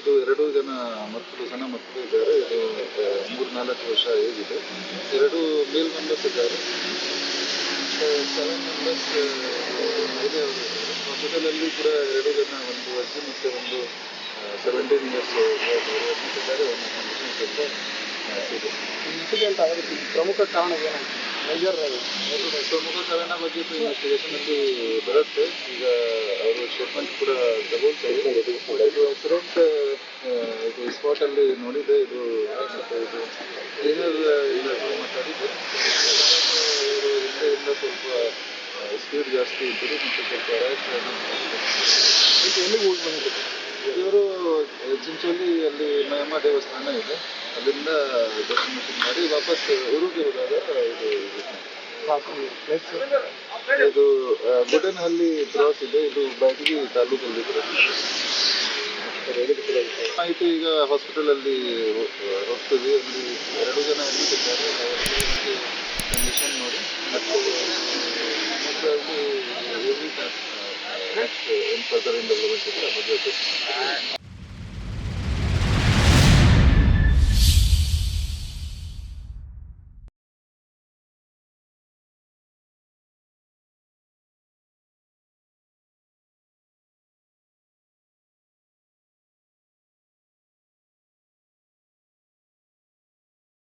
ಇದು ಎರಡು ಜನ ಮಕ್ಕಳು, ಸಣ್ಣ ಮಕ್ಕಳು ಇದ್ದಾರೆ. ಇದು ಮೂರು ನಾಲ್ಕು ವರ್ಷ ಇದೆ. ಎರಡು ಮೇಲ್ ಮೆಂಬರ್ಸ್ ಇದ್ದಾರೆ. ಸೆವೆನ್ ಮೆಂಬರ್ಸ್ ಇದೆ ಹಾಸ್ಪಿಟಲಲ್ಲಿ ಕೂಡ ಎರಡು ಜನ, ಒಂದು ಅಜ್ಜಿ ಮತ್ತು ಒಂದು ಸೆವೆಂಟೀನ್ ಇಯರ್ಸ್ ಇದ್ದಾರೆ. ಒಂದು ಕಂಡೀಷನ್ ಸ್ವಲ್ಪ ಇದೆ ಇನ್ಸಿಡೆಂಟ್ ಆಗೋದಕ್ಕೆ ಪ್ರಮುಖ ಕಾರಣ ಏನು ಮೇಜರ್ ಪ್ರಮುಖ ಕಾರಣ ಬಗ್ಗೆ ಇನ್ವೆಸ್ಟಿಗೇಷನ್ ಅಲ್ಲಿ ಬರುತ್ತೆ. ಈಗ ಅವರು ಸ್ಟೇಟ್ಮೆಂಟ್ ಕೂಡ ತಗೊಳ್ತಾ ಇದು ಇದು ಸ್ಪಾಟ್ ಅಲ್ಲಿ ನೋಡಿದೆ ಇದು ಮತ್ತೆ ಇದು ಇವರು ಸ್ವಲ್ಪ ಸ್ಪೀಡ್ ಜಾಸ್ತಿ ಇದ್ದರು ಮತ್ತು ಸ್ವಲ್ಪ ಹೋಗಿ ಬಂದಿದೆ? ಇವರು ಚಿಂಚೋಲಿ ಅಲ್ಲಿ ಮಯಮ್ಮ ದೇವಸ್ಥಾನ ಇದೆ. ಅಲ್ಲಿಂದ ದರ್ಶನ ಮಾಡಿ ವಾಪಸ್ ಊರಿಗೆ ಹೋದಾಗ ಇದು ಇದು ಗುಡನಹಳ್ಳಿ ಕ್ರಾಸ್ ಇದೆ. ಇದು ಬ್ಯಾಡಗಿ ತಾಲೂಕಲ್ಲಿ ಆಯಿತು, ಈಗ ಹಾಸ್ಪಿಟಲಲ್ಲಿ ಹೋಗ್ತೀವಿ ಅಲ್ಲಿ ಎರಡು ಜನ ಎಲ್ಲಿದ್ದಾರೆ ಕಂಡೀಷನ್ ನೋಡಿ. ಮತ್ತು ಮಕ್ಕಳಲ್ಲಿ ಏನು ಫರ್ದರ್ ಡೆವಲಪ್ಮೆಂಟ್ ಇದೆ ಆ ಬಗ್ಗೆ